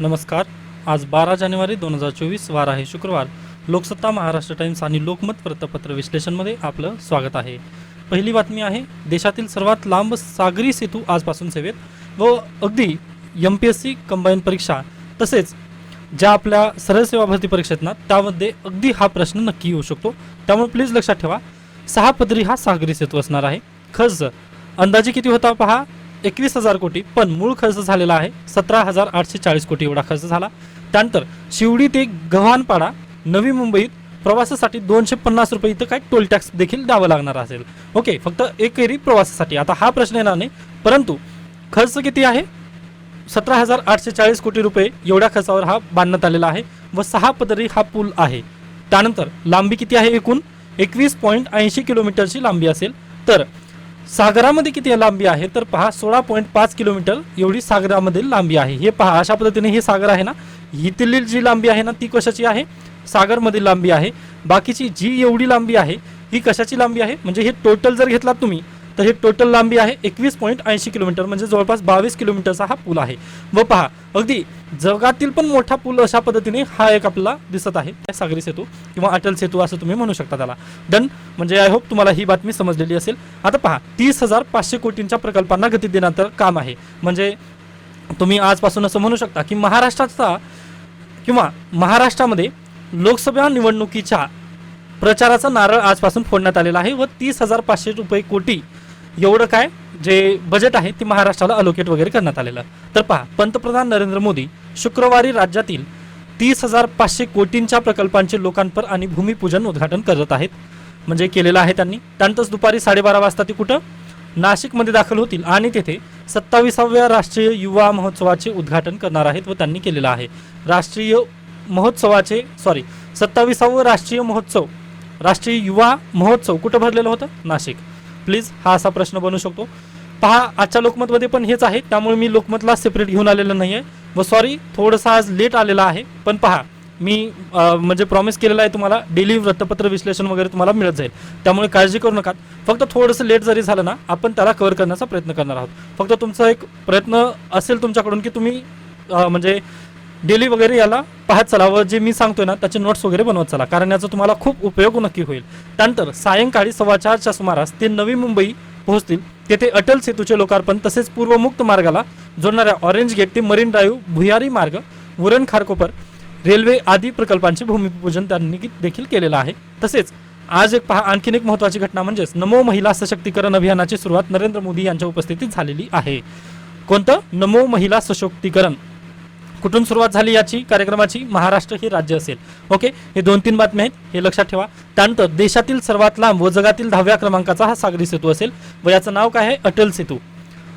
नमस्कार. आज बारा जानेवारी दोन हजार चोवीस वार आहे शुक्रवार. लोकसत्ता महाराष्ट्र टाइम्स आणि लोकमत वृत्तपत्र विश्लेषणमध्ये आपलं स्वागत आहे. पहिली बातमी आहे देशातील सर्वात लांब सागरी सेतू आजपासून सेवेत व अगदी M P S C combined परीक्षा तसेच ज्या आपल्या सरळ सेवा भरती परीक्षेत ना त्यामध्ये अगदी हा प्रश्न नक्की येऊ शकतो. त्यामुळे प्लीज लक्षात ठेवा सहा पदरी हा सागरी सेतू असणार आहे. खर्च अंदाजे किती होता पहा? एकवीस हजार कोटी पण मूळ खर्च झालेला आहे सतरा हजार आठशे चाळीस कोटी एवढा खर्च झाला. त्यानंतर शिवडी ते गव्हाणपाडा नवी मुंबईत प्रवासासाठी दोनशे पन्नास रुपये इथं काय टोल टॅक्स देखील द्यावं लागणार असेल. ओके फक्त एकेरी प्रवासासाठी. आता हा प्रश्न येणार नाही परंतु खर्च किती आहे? सतरा हजार आठशे चाळीस कोटी रुपये एवढ्या खर्चावर हा बांधण्यात आलेला आहे व सहा पदरी हा पूल आहे. त्यानंतर लांबी किती आहे एकूण? एकवीस पॉईंट ऐंशी किलोमीटरची लांबी असेल. तर सागरामध्ये किती लांबी आहे? तर पहा सोळा पॉईंट पाच किलोमीटर एवढी सागरामधील लांबी आहे. हे पहा अशा पद्धतीने हे सागर आहे ना इथली जी लांबी आहे ना ती कशाची आहे? सागरमधील लांबी आहे. बाकीची जी एवढी लांबी आहे ही कशाची लांबी आहे? म्हणजे हे टोटल जर घेतलात तुम्ही तर हे टोटल लांबी आहे एकवीस पॉईंट ऐंशी किलोमीटर म्हणजे जवळपास बावीस किलोमीटरचा हा पूल आहे. व पहा अगदी जगातील पण मोठा पूल अशा पद्धतीने हा एक आपल्याला दिसत आहे. त्या सागरी सेतू किंवा अटल सेतू असं तुम्ही म्हणू शकता त्याला. डन म्हणजे आय होप तुम्हाला ही बातमी समजलेली असेल. आता पहा तीस हजार पाचशे कोटींच्या प्रकल्पांना गती देण्याचं काम आहे. म्हणजे तुम्ही आजपासून असं म्हणू शकता की महाराष्ट्राचा किंवा महाराष्ट्रामध्ये लोकसभा निवडणुकीच्या प्रचाराचा नारळ आजपासून फोडण्यात आलेला आहे व तीस हजार पाचशे रुपये कोटी एवढं काय? जे बजेट आहे ते महाराष्ट्राला अलोकेट वगैरे करण्यात आलेलं तर पहा पंतप्रधान नरेंद्र मोदी शुक्रवारी राज्यातील तीस हजार पाचशे कोटींच्या प्रकल्पांचे लोकांपर आणि भूमिपूजन उद्घाटन करत आहेत. म्हणजे केलेलं आहे त्यांनी. त्यानंतरच दुपारी साडेबारा वाजता ते कुठं? नाशिकमध्ये दाखल होतील. आणि तेथे सत्तावीसाव्या राष्ट्रीय युवा महोत्सवाचे उद्घाटन करणार आहेत व त्यांनी केलेलं आहे. राष्ट्रीय महोत्सवाचे सॉरी सत्तावीसावं राष्ट्रीय महोत्सव राष्ट्रीय युवा महोत्सव कुठं भरलेलं होतं? नाशिक. प्लीज हा असा प्रश्न बनू शकतो. पहा आजच्या लोकमतमध्ये पण हेच आहे त्यामुळे मी लोकमतला सेपरेट घेऊन आलेलं नाही आहे व सॉरी थोडंसं आज लेट आलेला आहे पण पहा मी म्हणजे प्रॉमिस केलेलं आहे तुम्हाला डेली वृत्तपत्र विश्लेषण वगैरे तुम्हाला मिळत जाईल. त्यामुळे काळजी करू नका. फक्त थोडंसं लेट जरी झालं ना आपण त्याला कव्हर करण्याचा प्रयत्न करणार आहोत. फक्त तुमचा एक प्रयत्न असेल तुमच्याकडून की तुम्ही म्हणजे डेली वगैरे याला पाहत चला व जे मी सांगतोय ना त्याचे नोट्स वगैरे बनवत चला. कारण याचा तुम्हाला खूप उपयोग नक्की होईल. त्यानंतर सायंकाळी सव्वा चारच्या सुमारास ते नवी मुंबई पोहोचतील. तेथे अटल सेतूचे लोकार्पण तसेच पूर्वमुक्त मार्गाला जोडणाऱ्या ऑरेंज गेट ते मरीन ड्राईव्ह भुयारी मार्ग उरण खारकोपर रेल्वे आदी प्रकल्पांचे भूमिपूजन त्यांनी देखील केलेलं आहे. तसेच आज एक पहा आणखीन एक महत्त्वाची घटना म्हणजेच नमो महिला सशक्तीकरण अभियानाची सुरुवात नरेंद्र मोदी यांच्या उपस्थितीत झालेली आहे. कोणतं? नमो महिला सशक्तीकरण. कुठून सुरुवात झाली याची कार्यक्रमाची? महाराष्ट्र हे राज्य असेल. ओके? हे दोन तीन बातम्या आहेत हे लक्षात ठेवा. त्यानंतर देशातील सर्वात लांब व जगातील दहाव्या क्रमांकाचा हा सागरी सेतू असेल व याचं नाव काय आहे? अटल सेतू.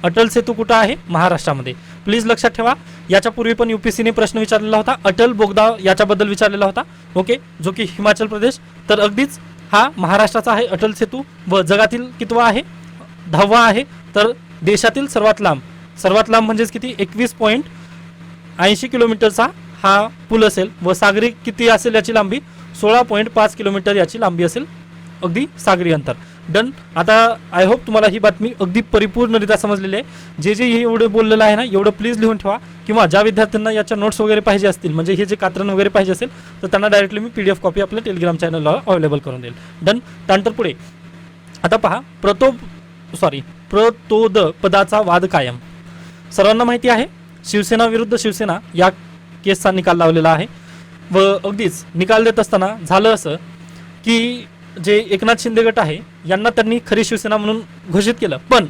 अटल सेतू कुठं आहे? महाराष्ट्रामध्ये. प्लीज लक्षात ठेवा. याच्यापूर्वी पण युपीसीने प्रश्न विचारलेला होता. अटल बोगदा याच्याबद्दल विचारलेला होता. ओके? जो की हिमाचल प्रदेश. तर अगदीच हा महाराष्ट्राचा आहे अटल सेतू व जगातील कितवा आहे? दहावा आहे. तर देशातील सर्वात लांब. सर्वात लांब म्हणजेच किती? एकवीस पॉईंट ऐंशी किलोमीटरचा हा पूल असेल व सागरी किती असेल याची लांबी? सोळा पॉईंट पाच किलोमीटर याची लांबी असेल. अगदी सागरी अंतर. डन. आता आय होप तुम्हाला ही बातमी अगदी परिपूर्णरित्या समजलेली आहे. जे जे हे एवढं बोललेलं आहे ना एवढं प्लीज लिहून ठेवा. किंवा ज्या विद्यार्थ्यांना याच्या नोट्स वगैरे पाहिजे असतील म्हणजे हे जे कात्रण वगैरे पाहिजे असेल तर त्यांना डायरेक्टली मी पी डी एफ कॉपी आपल्या टेलिग्राम चॅनलला अवेलेबल करून देईल. डन. त्यानंतर पुढे. आता पहा प्रतो सॉरी प्रतोद पदाचा वाद कायम. सर्वांना माहिती आहे? शिवसेना विरुद्ध शिवसेना या केसचा निकाल लावलेला आहे. व अगदीच निकाल देत असताना झालं असं की जे एकनाथ शिंदे गट आहे यांना त्यांनी खरी शिवसेना म्हणून घोषित केलं. पण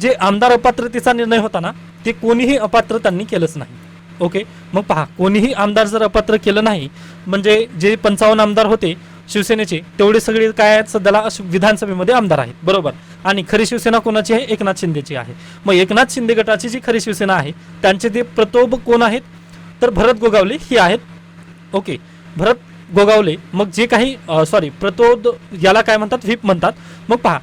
जे आमदार अपात्रतेचा निर्णय होता ना ते कोणीही अपात्र त्यांनी केलंच नाही. ओके? मग पहा कोणीही आमदार जर अपात्र केलं नाही म्हणजे जे पंचावन्न आमदार होते शिवसेनेचे. तेवढे सगळे काय आहेत? सध्याला अश- विधानसभेमध्ये आमदार आहेत. बरोबर. आणि खरी शिवसेना कोणाची आहे? एकनाथ शिंदेची आहे. मग एकनाथ शिंदे गटाची जी खरी शिवसेना आहे त्यांचे ते प्रतोब कोण आहेत? तर भरत गोगावले ही आहेत. ओके. भरत गोगावले मग जे काही सॉरी प्रतोद याला काय म्हणतात? व्हीप म्हणतात. मग पहा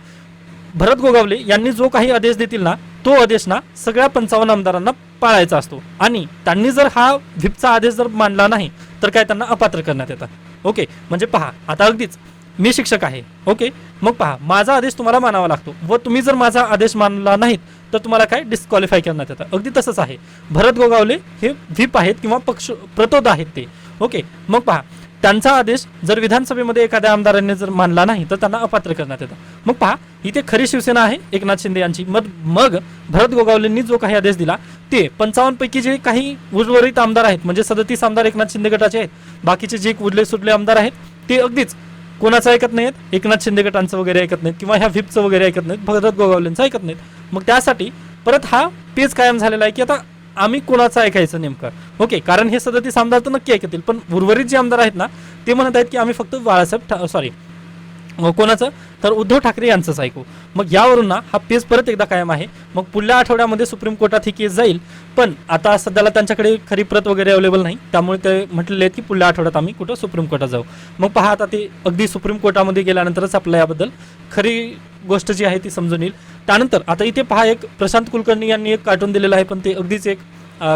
भरत गोगावले यांनी जो काही आदेश देतील ना तो आदेश ना सगळ्या पंचावन्न आमदारांना पाळायचा असतो. आणि त्यांनी जर हा व्हिपचा आदेश जर मानला नाही तर काय त्यांना अपात्र करण्यात येतात. ओके म्हणजे पहा आता अगदीच मी शिक्षक आहे ओके? मग पहा माझा आदेश तुम्हाला मानावा लागतो. व तुम्ही जर माझा आदेश मानला नाहीत तर तुम्हाला काय डिस्क्वालिफाय करण्यात येतं. अगदी तसंच आहे. भरत गोगावले हे व्हीप आहेत किंवा पक्ष प्रतोद आहेत ते. ओके मग पहा त्यांचा आदेश जर विधानसभेमध्ये एखाद्या आमदारांनी जर मानला नाही तर त्यांना अपात्र करण्यात येतं. मग पहा इथे खरी शिवसेना आहे एकनाथ शिंदे यांची. मग मग भरत गोगावलेंनी जो काही आदेश दिला ते पंचावन्नपैकी जे काही उर्वरित आमदार आहेत म्हणजे सदतीस आमदार एकनाथ शिंदे गटाचे आहेत बाकीचे जे उरले सुटले आमदार आहेत ते अगदीच कोणाचं ऐकत नाहीत एकनाथ शिंदे गटांचं वगैरे ऐकत नाहीत किंवा ह्या व्हिपचं वगैरे ऐकत नाहीत भरत गोगावलेंचं ऐकत नाहीत. मग त्यासाठी परत हा पेज कायम झालेला आहे की आता आम्ही कोणाचं ऐकायचं नेमकं? ओके कारण हे सदतीस आमदार तर नक्की ऐकतील पण उर्वरित जे आमदार आहेत ना ते म्हणत आहेत की आम्ही फक्त बाळासाहेब सॉरी कोणाचं? तर उद्धव ठाकरे यांचंच ऐकू. मग यावरून ना हा पेज परत एकदा कायम आहे. मग पुढल्या आठवड्यामध्ये सुप्रीम कोर्टात ही केस जाईल. पण आता सध्याला त्यांच्याकडे खरी प्रत वगैरे अवेलेबल नाही. त्यामुळे ते म्हटलेले आहेत की पुढल्या आठवड्यात आम्ही कुठं सुप्रीम कोर्टात जाऊ. मग पहा आता ते अगदी सुप्रीम कोर्टामध्ये गेल्यानंतरच आपल्याला याबद्दल खरी गोष्ट जी आहे ती समजून येईल. त्यानंतर आता इथे पहा एक प्रशांत कुलकर्णी यांनी एक कार्टून दिलेलं आहे पण ते अगदीच एक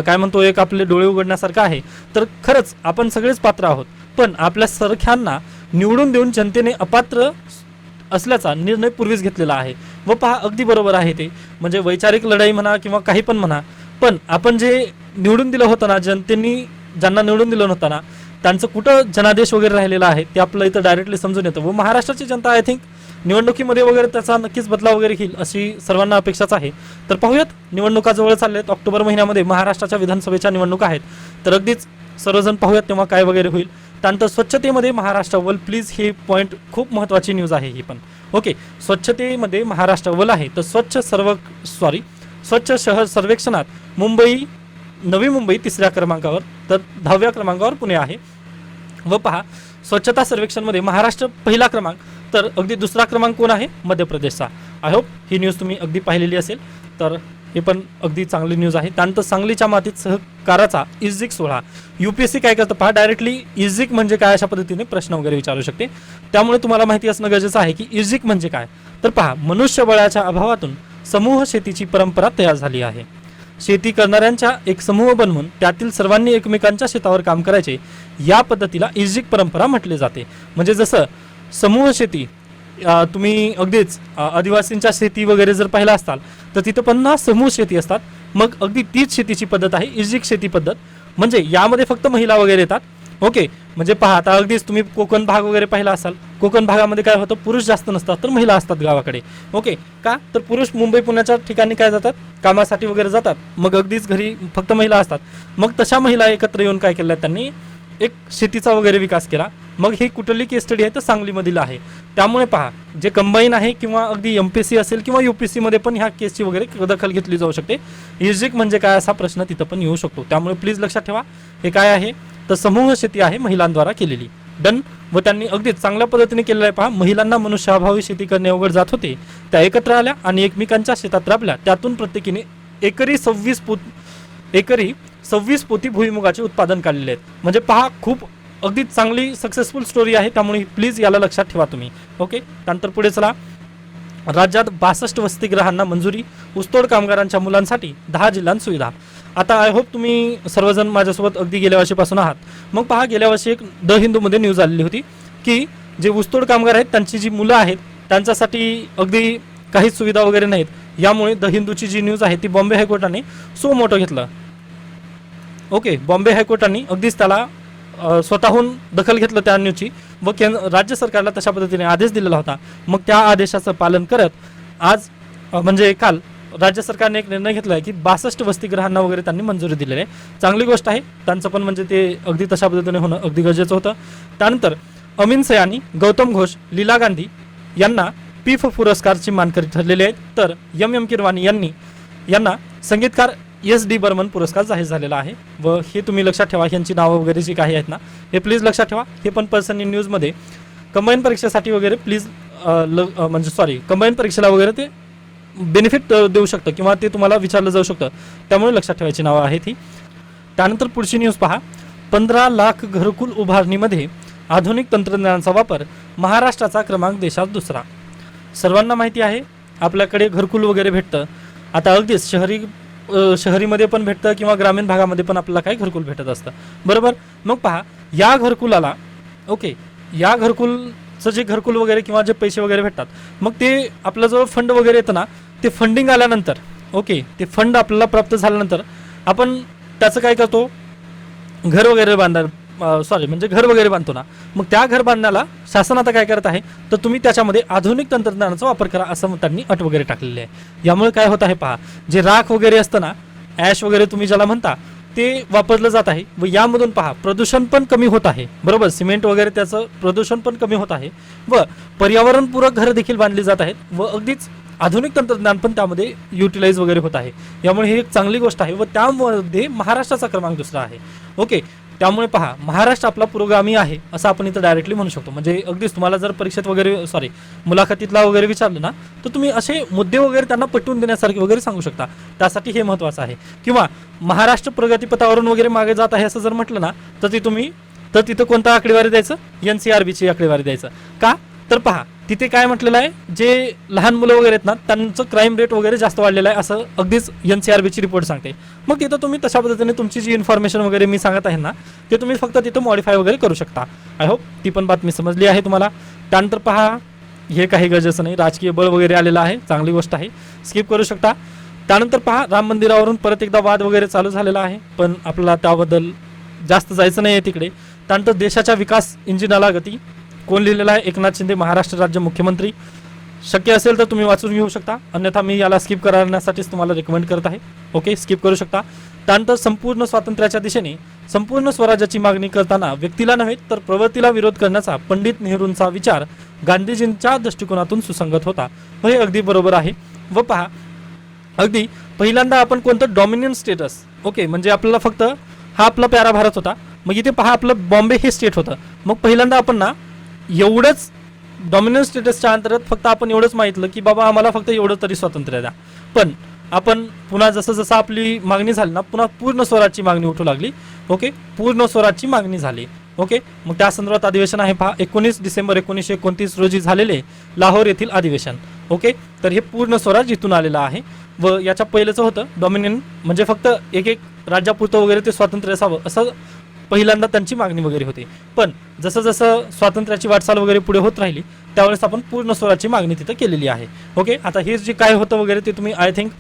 काय म्हणतो एक आपले डोळे उघडण्यासारखं आहे. तर खरंच आपण सगळेच पात्र आहोत. पण आपल्या सरख्यांना निवडून देऊन जनतेने अपात्र असल्याचा निर्णय पूर्वीच घेतलेला आहे. व पहा अगदी बरोबर आहे ते. म्हणजे वैचारिक लढाई म्हणा किंवा काही पण म्हणा पण आपण जे निवडून दिलं होतं ना जनतेनी ज्यांना निवडून दिलं नव्हतं ना त्यांचं कुठं जनादेश वगैरे राहिलेला आहे ते आपलं इथं डायरेक्टली समजून येतं. व महाराष्ट्राची जनता आय थिंक निवडणुकीमध्ये वगैरे त्याचा नक्कीच बदलाव वगैरे घेईल अशी सर्वांना अपेक्षाच आहे. तर पाहूयात निवडणुका जवळ चालल्यात ऑक्टोबर महिन्यामध्ये महाराष्ट्राच्या विधानसभेच्या निवडणुका आहेत. तर अगदीच सर्वजण पाहूयात तेव्हा काय वगैरे होईल. त्यानंतर स्वच्छतेमध्ये महाराष्ट्र वल प्लीज ही पॉईंट खूप महत्त्वाची न्यूज आहे ही पण. ओके स्वच्छतेमध्ये महाराष्ट्र वल आहे तर स्वच्छ सर्व सॉरी स्वच्छ शहर सर्वेक्षणात मुंबई नवी मुंबई तिसऱ्या क्रमांकावर तर दहाव्या क्रमांकावर पुणे आहे. व पहा स्वच्छता सर्वेक्षणमध्ये महाराष्ट्र पहिला क्रमांक तर अगदी दुसरा क्रमांक कोण आहे? मध्य प्रदेशचा. आय होप ही न्यूज तुम्ही अगदी पाहिलेली असेल. तर हे पण अगदी चांगली न्यूज आहे. त्यानंतर सांगलीच्या मातीत सहकाराचा इजिक सोहळा. यू पी एस सी काय करतं पहा डायरेक्टली इजिक म्हणजे काय अशा पद्धतीने प्रश्न वगैरे विचारू शकते. त्यामुळे तुम्हाला माहिती असणं गरजेचं आहे की इजिक म्हणजे काय? तर पहा मनुष्यबळाच्या अभावातून समूह शेतीची परंपरा तयार झाली आहे. शेती करणाऱ्यांच्या एक समूह बनवून त्यातील सर्वांनी एकमेकांच्या शेतावर काम करायचे या पद्धतीला इजिक परंपरा म्हटले जाते. म्हणजे जसं समूह शेती तुम्ही अगदीच आदिवासींच्या शेती वगैरे जर पाहिला असाल तर तिथं पन्नास समूह शेती असतात. मग अगदी तीच शेतीची पद्धत आहे इजिक शेती पद्धत. म्हणजे यामध्ये फक्त महिला वगैरे येतात. ओके म्हणजे पहा आता अगदीच तुम्ही कोकण भाग वगैरे पाहिला असाल. कोकण भागामध्ये काय होतं पुरुष जास्त नसतात तर महिला असतात गावाकडे. ओके का? तर पुरुष मुंबई पुण्याच्या ठिकाणी काय जातात? कामासाठी वगैरे जातात. मग अगदीच घरी फक्त महिला असतात. मग तशा महिला एकत्र येऊन काय केलं त्यांनी? एक शेतीचा वगैरे विकास केला. मग ही कुठली केस स्टडी आहे? तर सांगलीमधील आहे. त्यामुळे पहा जे कंबाईन आहे किंवा अगदी एम पी सी असेल किंवा यू पी सीमध्ये पण ह्या केसची वगैरे दखल घेतली जाऊ शकते. इजिक म्हणजे काय असा प्रश्न तिथं पण येऊ शकतो. त्यामुळे प्लीज लक्षात ठेवा. हे काय आहे? तर समूह शेती आहे महिलांद्वारा केलेली. डन व त्यांनी अगदी चांगल्या पद्धतीने केलेलं आहे. पहा महिलांना मनुष्याभावी शेती करणे अवघड जात होते. त्या एकत्र आल्या आणि एकमेकांच्या शेतात राबल्या. त्यातून प्रत्येकीने एकरी सव्वीस पोत एकरी सव्वीस पोती भुईमुगाचे उत्पादन काढलेले आहेत. म्हणजे पहा खूप अगदी चांगली सक्सेसफुल स्टोरी आहे त्यामुळे प्लीज याला लक्षात ठेवा तुम्ही. ओके त्यानंतर पुढे चला. राज्यात बासष्ट वसतिगृहांना मंजुरी ऊसतोड कामगारांच्या मुलांसाठी दहा जिल्ह्यांत सुविधा. आता आय होप तुम्ही सर्वजण माझ्यासोबत अगदी गेल्या वर्षीपासून आहात. मग पहा गेल्या वर्षी एक द हिंदूमध्ये न्यूज आलेली होती की जे ऊसतोड कामगार आहेत त्यांची जी मुलं आहेत त्यांच्यासाठी अगदी काहीच सुविधा वगैरे नाहीत. यामुळे द हिंदूची जी न्यूज आहे ती बॉम्बे हायकोर्टाने सो मोठं घेतलं. ओके बॉम्बे हायकोर्टाने अगदीच त्याला स्वतःहून दखल घेतलं त्या न्यूजची व केंद्र राज्य सरकारला तशा पद्धतीने आदेश दिलेला होता. मग त्या आदेशाचं पालन करत आज म्हणजे काल राज्य सरकारने एक निर्णय घेतला आहे की बासष्ट वसतिगृहांना वगैरे त्यांनी मंजुरी दिलेली आहे. चांगली गोष्ट आहे. त्यांचं पण म्हणजे ते अगदी तशा पद्धतीने होणं अगदी गरजेचं होतं. त्यानंतर अमीन सयानी गौतम घोष लीला गांधी यांना पीफ पुरस्कारची मानकरी ठरलेले आहेत. तर यम एम किरवानी यांनी यांना संगीतकार एस डी बर्मन पुरस्कार जाहीर झालेला आहे व हे तुम्ही लक्षात ठेवा यांची नावं वगैरे जी काही आहेत ना हे प्लीज लक्षात ठेवा. हे पण पर्सन इन न्यूजमध्ये कंबाईन परीक्षेसाठी वगैरे प्लीज ल म्हणजे सॉरी कंबाईन परीक्षेला वगैरे ते बेनिफिट देऊ शकतं किंवा ते तुम्हाला विचारलं जाऊ शकतं. त्यामुळे लक्षात ठेवायची नावं आहेत ही. त्यानंतर पुढची न्यूज पहा. पंधरा लाख घरकुल उभारणीमध्ये आधुनिक तंत्रज्ञानाचा वापर महाराष्ट्राचा क्रमांक देशात दुसरा. सर्वांना माहिती आहे आपल्याकडे घरकुल वगैरे भेटतं. आता अगदीच शहरी शहरीमध्ये पण भेटतं किंवा ग्रामीण भागामध्ये पण आपल्याला काही घरकुल भेटत असतं. बरोबर? मग पहा या घरकुलाला ओके या घरकुलचं जे घरकुल वगैरे किंवा जे पैसे वगैरे भेटतात मग ते आपल्याजवळ फंड वगैरे येतं ना ते फंडिंग आल्यानंतर ओके ते फंड आपल्याला प्राप्त झाल्यानंतर आपण त्याचं काय करतो? घर वगैरे बांधायला सॉरी म्हणजे घर वगैरे बांधतो ना मग त्या घर बांधण्याला शासन आता काय करत आहे? तर तुम्ही त्याच्यामध्ये आधुनिक तंत्रज्ञानाचा वापर करा असं त्यांनी अट वगैरे टाकलेली आहे. यामुळे काय होत आहे पहा जे राख वगैरे असतं ना ॲश वगैरे तुम्ही ज्याला म्हणता ते वापरलं जात आहे. व यामधून पहा प्रदूषण पण कमी होत आहे. बरोबर? सिमेंट वगैरे त्याचं प्रदूषण पण कमी होत आहे. व पर्यावरणपूरक घरं देखील बांधली जात आहेत. व अगदीच आधुनिक तंत्रज्ञान पण त्यामध्ये युटिलाइज वगैरे होत आहे. यामुळे ही एक चांगली गोष्ट आहे. व त्यामध्ये महाराष्ट्राचा क्रमांक दुसरा आहे. ओके? त्यामुळे पहा महाराष्ट्र आपला पुरोगामी आहे असं आपण इथं डायरेक्टली म्हणू शकतो. म्हणजे अगदीच तुम्हाला जर परीक्षेत वगैरे सॉरी मुलाखतीतला वगैरे विचारलं ना तर तुम्ही असे मुद्दे वगैरे त्यांना पटवून देण्यासारखे वगैरे सांगू शकता. त्यासाठी हे महत्त्वाचं आहे. किंवा महाराष्ट्र प्रगतीपथावरून वगैरे मागे जात आहे असं जर म्हटलं ना तर ती तुम्ही तर तिथं कोणता आकडेवारी द्यायचं? एन सी आर बीची आकडेवारी द्यायचं. का? तर पहा तिथे काय म्हटलेलं आहे? जे लहान मुलं वगैरे आहेत ना त्यांचं क्राईम रेट वगैरे जास्त वाढलेलं आहे असं अगदीच एन सी आर बीची रिपोर्ट सांगते. मग तिथं तुम्ही तशा पद्धतीने तुमची जी इन्फॉर्मेशन वगैरे मी सांगत आहे ना ते तुम्ही फक्त तिथं मॉडिफाय वगैरे करू शकता. आय होप ती पण बातमी समजली आहे तुम्हाला. त्यानंतर पहा हे काही गरजेचं नाही. राजकीय बळ वगैरे आलेलं आहे. चांगली गोष्ट आहे. स्किप करू शकता. त्यानंतर पहा राम मंदिरावरून परत एकदा वाद वगैरे चालू झालेला आहे. पण आपल्याला त्याबद्दल जास्त जायचं नाही आहे तिकडे. त्यानंतर देशाच्या विकास इंजिनाला गती. कोण लिहिलेला आहे? एकनाथ शिंदे महाराष्ट्र राज्य मुख्यमंत्री. शक्य असेल तर तुम्ही वाचून घेऊ शकता. अन्यथा मी याला स्किप करण्यासाठीच तुम्हाला रेकमेंड करत आहे. ओके स्किप करू शकता. त्यानंतर संपूर्ण स्वातंत्र्याच्या दिशेने संपूर्ण स्वराज्याची मागणी करताना व्यक्तीला नव्हे तर प्रवृत्तीला विरोध करण्याचा पंडित नेहरूंचा विचार गांधीजींच्या दृष्टिकोनातून सुसंगत होता. व हे अगदी बरोबर आहे. व पहा अगदी पहिल्यांदा आपण कोणतं डॉमिनियन स्टेटस ओके म्हणजे आपल्याला फक्त हा आपला प्यारा भारत होता. मग इथे पहा आपलं बॉम्बे हे स्टेट होतं. मग पहिल्यांदा आपण ना एवढंच डॉमिनन्स स्टेटसच्या अंतर्गत फक्त आपण एवढंच माहितलं की बाबा आम्हाला फक्त एवढं तरी स्वातंत्र्य द्या. पण आपण पुन्हा जसं जसं आपली मागणी झाली ना पुन्हा पूर्ण स्वराजची मागणी उठू लागली. ओके पूर्ण स्वराजची मागणी झाली. ओके मग त्या संदर्भात अधिवेशन आहे पहा एकोणीस डिसेंबर एकोणीसशे एकोणतीस रोजी झालेले लाहोर येथील अधिवेशन. ओके तर हे पूर्ण स्वराज इथून आलेलं आहे. व याच्या पहिलेचं होतं डॉमिनियन म्हणजे फक्त एक एक राज्यापुरतं वगैरे ते स्वातंत्र्य असावं असं पहिल्यांदा त्यांची मागणी वगैरे होती. पण जसं जसं स्वातंत्र्याची वाटचाल वगैरे पुढे होत राहिली त्यावेळेस आपण पूर्ण स्वराची मागणी तिथं केलेली आहे. ओके आता हे जे काय होतं वगैरे ते तुम्ही आय थिंक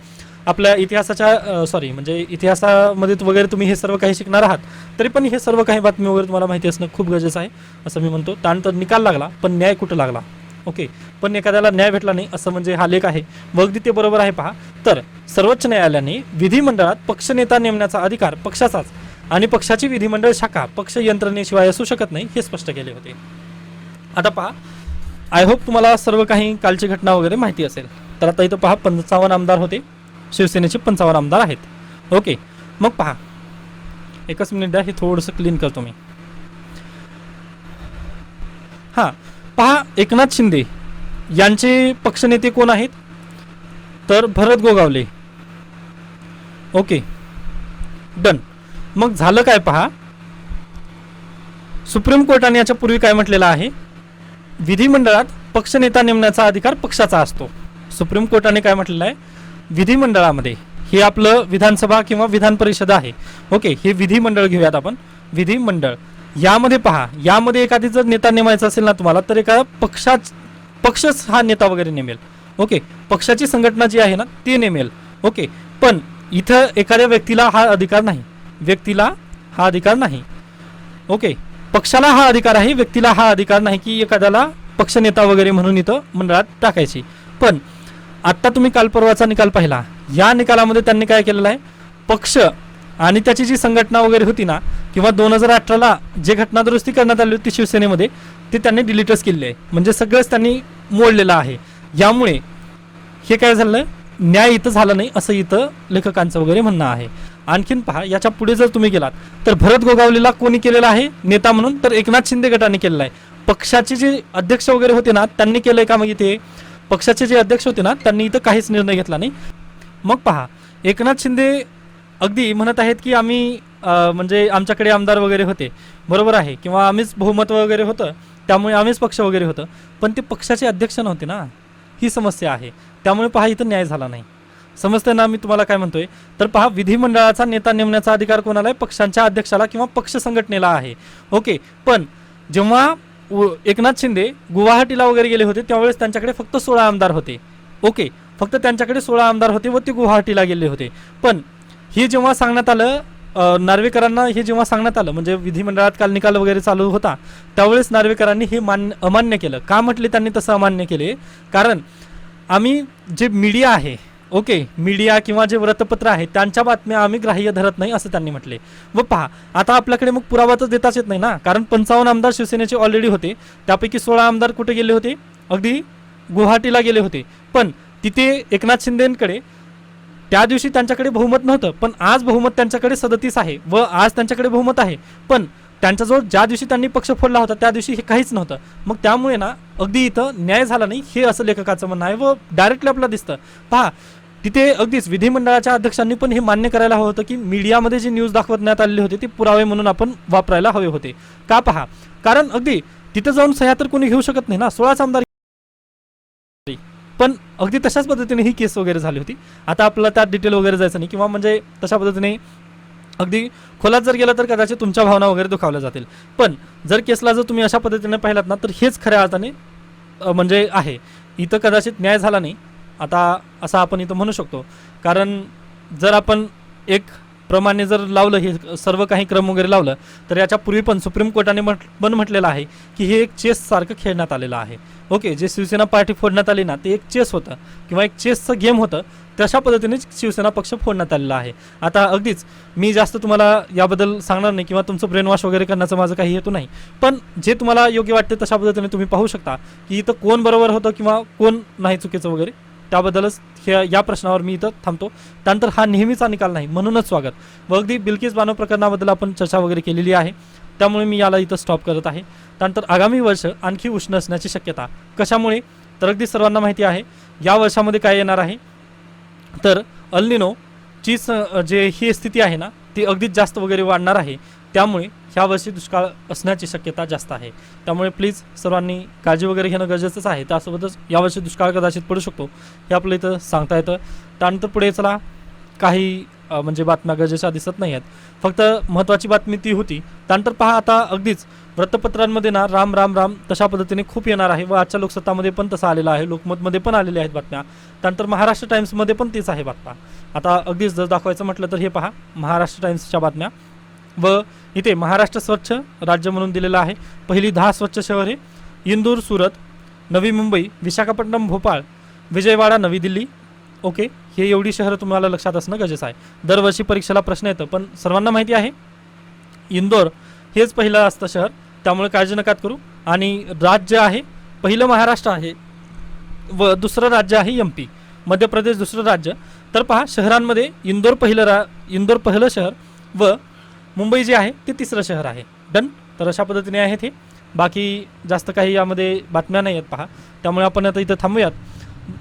आपल्या इतिहासाच्या सॉरी म्हणजे इतिहासामध्ये वगैरे तुम्ही हे सर्व काही शिकणार आहात. तरी पण हे सर्व काही बातमी वगैरे तुम्हाला माहिती असणं खूप गरजेचं आहे असं मी म्हणतो. त्यानंतर निकाल लागला पण न्याय कुठं लागला? ओके पण एखाद्याला न्याय भेटला नाही असं म्हणजे हा लेख आहे. अगदी ते बरोबर आहे पहा. तर सर्वोच्च न्यायालयाने विधिमंडळात पक्षनेता नेमण्याचा अधिकार पक्षाचाच. आणि पक्षाची विधिमंडळ शाखा पक्ष यंत्रणेशिवाय असू शकत नाही हे स्पष्ट केले होते. आता पहा आय होप तुम्हाला सर्व काही कालची घटना वगैरे माहिती असेल. तर आता इथं पहा पंचावन्न आमदार होते. शिवसेनेचे पंचावन्न आमदार आहेत. ओके मग पहा. एकच मिनिट द्या हे थोडंसं क्लीन करतो मी. हां पहा एकनाथ शिंदे यांचे पक्षनेते कोण आहेत? तर भरत गोगावले. Okay done. मग झालं काय पहा? सुप्रीम कोर्टाने याच्या पूर्वी काय म्हटलेलं आहे? विधिमंडळात पक्षनेता नेमण्याचा अधिकार पक्षाचा असतो. सुप्रीम कोर्टाने काय म्हटलेलं आहे? विधिमंडळामध्ये. हे आपलं विधानसभा किंवा विधान परिषद आहे. ओके हे विधिमंडळ घेऊयात आपण. विधिमंडळ. यामध्ये पहा यामध्ये एखादी जर नेता नेमायचा असेल ना तुम्हाला तर एका पक्षा पक्षच हा नेता वगैरे नेमेल. ओके पक्षाची संघटना जी आहे ना ती नेमेल. ओके पण इथं एखाद्या व्यक्तीला हा अधिकार नाही. व्यक्तीला हा अधिकार नाही. ओके पक्षाला हा अधिकार आहे व्यक्तीला हा अधिकार नाही की एखाद्याला पक्षनेता वगैरे म्हणून इथं मंडळात टाकायची. पण आत्ता तुम्ही काल परवाचा निकाल पाहिला. या निकालामध्ये त्यांनी काय केलेलं आहे? पक्ष आणि त्याची जी संघटना वगैरे होती ना किंवा दोन हजार अठराला जे घटना दुरुस्ती करण्यात आली होती शिवसेनेमध्ये ते त्यांनी डिलीटच केलेलं आहे. म्हणजे सगळंच त्यांनी मोडलेलं आहे. यामुळे हे काय झालं न्याय इथं झालं नाही असं इथं लेखकांचं वगैरे म्हणणं आहे. आणखीन पहा याच्यापुढे जर तुम्ही गेलात तर भरत गोगावलेला कोणी केलेला आहे? नेता म्हणून? तर एकनाथ शिंदे गटाने केलेला आहे. पक्षाचे जे अध्यक्ष वगैरे होते ना त्यांनी केलंय का मग इथे? पक्षाचे जे अध्यक्ष होते ना त्यांनी इथं काहीच निर्णय घेतला नाही. मग पहा एकनाथ शिंदे अगदी म्हणत आहेत की आम्ही म्हणजे आमच्याकडे आमदार वगैरे होते. बरोबर आहे. किंवा आम्हीच बहुमत वगैरे होतं त्यामुळे आम्हीच पक्ष वगैरे होतं. पण ते पक्षाचे अध्यक्ष नव्हते ना. ही समस्या आहे. त्यामुळे पहा इथं न्याय झाला नाही. समजतंय ना मी तुम्हाला काय म्हणतोय? तर पहा विधिमंडळाचा नेता नेमण्याचा अधिकार कोणाला आहे? पक्षांच्या अध्यक्षाला किंवा पक्ष संघटनेला आहे. ओके पण जेव्हा एकनाथ शिंदे गुवाहाटीला वगैरे गेले होते त्यावेळेस त्यांच्याकडे फक्त सोळा आमदार होते. ओके फक्त त्यांच्याकडे सोळा आमदार होते व ते गुवाहाटीला गेले होते. पण हे जेव्हा सांगण्यात आलं नार्वेकरांना हे जेव्हा सांगण्यात आलं म्हणजे विधिमंडळात काल निकाल वगैरे चालू होता त्यावेळेस नार्वेकरांनी हे मान्य अमान्य केलं. का म्हटले त्यांनी तसं अमान्य केले? कारण आम्ही जे मीडिया आहे ओके मीडिया किंवा जे वृत्तपत्र आहे त्यांच्या बातम्या आम्ही ग्राह्य धरत नाही असं त्यांनी म्हटले. व पहा आता आपल्याकडे मग पुरावा तर देताच येत नाही ना? कारण पंचावन्न आमदार शिवसेनेचे ऑलरेडी होते. त्यापैकी सोळा आमदार कुठे गेले होते? अगदी गुवाहाटीला गेले होते. पण तिथे एकनाथ शिंदेकडे त्या दिवशी त्यांच्याकडे बहुमत नव्हतं. पण आज बहुमत त्यांच्याकडे सदतीस आहे व आज त्यांच्याकडे बहुमत आहे. पण त्यांच्याजवळ ज्या दिवशी त्यांनी पक्ष फोडला होता त्या दिवशी हे काहीच नव्हतं. मग त्यामुळे ना अगदी इथं न्याय झाला नाही हे असं लेखकाचं म्हणणं आहे व डायरेक्टली आपल्याला दिसतं. पहा तिथे अगदीच विधिमंडळाच्या अध्यक्षांनी पण हे मान्य करायला हवं होतं की मीडियामध्ये जी न्यूज दाखवण्यात आलेली होती ती पुरावे म्हणून आपण वापरायला हवे होते. का पहा? कारण अगदी तिथं जाऊन सह्या तर कोणी घेऊ शकत नाही ना सोळाच आमदार पण अगदी तशाच पद्धतीने ही केस वगैरे झाली होती. आता आपल्याला त्यात डिटेल वगैरे जायचं नाही किंवा म्हणजे तशा पद्धतीने अगदी खोलात जर गेलं तर कदाचित तुमच्या भावना वगैरे दुखावल्या जातील. पण जर केसला जर तुम्ही अशा पद्धतीने पाहिलात ना तर हेच खऱ्या अर्थाने म्हणजे आहे. इथं कदाचित न्याय झाला नाही. आता असं आपण इथं म्हणू शकतो. कारण जर आपण एक प्रमाणे जर लावलं हे सर्व काही क्रम वगैरे लावलं तर याच्यापूर्वी पण सुप्रीम कोर्टाने म्हट पण म्हटलेलं आहे की हे एक चेससारखं खेळण्यात आलेलं आहे. ओके जे शिवसेना पार्टी फोडण्यात आली ना ते एक चेस होतं किंवा एक चेसचं गेम होतं तशा पद्धतीनेच शिवसेना पक्ष फोडण्यात आलेला आहे. आता अगदीच मी जास्त तुम्हाला याबद्दल सांगणार नाही किंवा तुमचं ब्रेन वॉश वगैरे करण्याचं माझं काही हेतू नाही. पण जे तुम्हाला योग्य वाटते तशा पद्धतीने तुम्ही पाहू शकता की इथं कोण बरोबर होतं किंवा कोण नाही चुकीचं वगैरे त्याबद्दलच हे या प्रश्नावर मी इथं थांबतो. त्यानंतर हा नेहमीचा निकाल नाही म्हणूनच स्वागत. व अगदी बिल्किस बानो प्रकरणाबद्दल आपण चर्चा वगैरे केलेली आहे त्यामुळे मी याला इथं स्टॉप करत आहे. त्यानंतर आगामी वर्ष आणखी उष्ण असण्याची शक्यता कशामुळे? तर अगदी सर्वांना माहिती आहे या वर्षामध्ये काय येणार आहे? तर अल्निनोची स जे ही स्थिती आहे ना ती अगदीच जास्त वगैरे वाढणार आहे. त्यामुळे ह्या वर्षी दुष्काळ असण्याची शक्यता जास्त आहे. त्यामुळे प्लीज सर्वांनी काळजी वगैरे घेणं गरजेचंच आहे. त्यासोबतच यावर्षी दुष्काळ कदाचित पडू शकतो. हे आपलं इथं सांगता येतं. त्यानंतर पुढे चला. काही म्हणजे बातम्या गरजेच्या दिसत नाही आहेत फक्त महत्त्वाची बातमी ती होती. त्यानंतर पहा आता अगदीच वृत्तपत्रांमध्ये ना राम राम राम तशा पद्धतीने खूप येणार आहे व आजच्या लोकसत्तामध्ये पण तसं आलेलं आहे. लोकमतमध्ये पण आलेल्या आहेत बातम्या. त्यानंतर महाराष्ट्र टाइम्समध्ये पण तीच आहे बातम्या. आता अगदीच जर दाखवायचं म्हटलं तर हे पहा महाराष्ट्र टाइम्सच्या बातम्या. व इथे महाराष्ट्र स्वच्छ राज्य म्हणून दिलेलं आहे. पहिली दहा स्वच्छ शहरे इंदूर सुरत नवी मुंबई विशाखापट्टणम भोपाळ विजयवाडा नवी दिल्ली. ओके. हे एवढी शहरं तुम्हाला लक्षात असणं गरजेचं आहे. दरवर्षी परीक्षेला प्रश्न येतं पण सर्वांना माहिती आहे इंदोर हेच पहिलं असतं शहर. त्यामुळे काळजी नकात करू. आणि राज्य आहे पहिलं महाराष्ट्र आहे व दुसरं राज्य आहे एम पी मध्य प्रदेश दुसरं राज्य. तर पहा शहरांमध्ये इंदोर पहिलं रा इंदोर पहिलं शहर व मुंबई जे आहे ते तिसरं शहर आहे. डन? तर अशा पद्धतीने आहेत हे. बाकी जास्त काही यामध्ये बातम्या नाही आहेत पहा. त्यामुळे आपण आता इथं थांबूयात.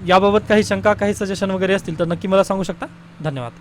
याबाबत काही शंका काही सजेशन वगैरे असतील तर नक्की मला सांगू शकता. धन्यवाद.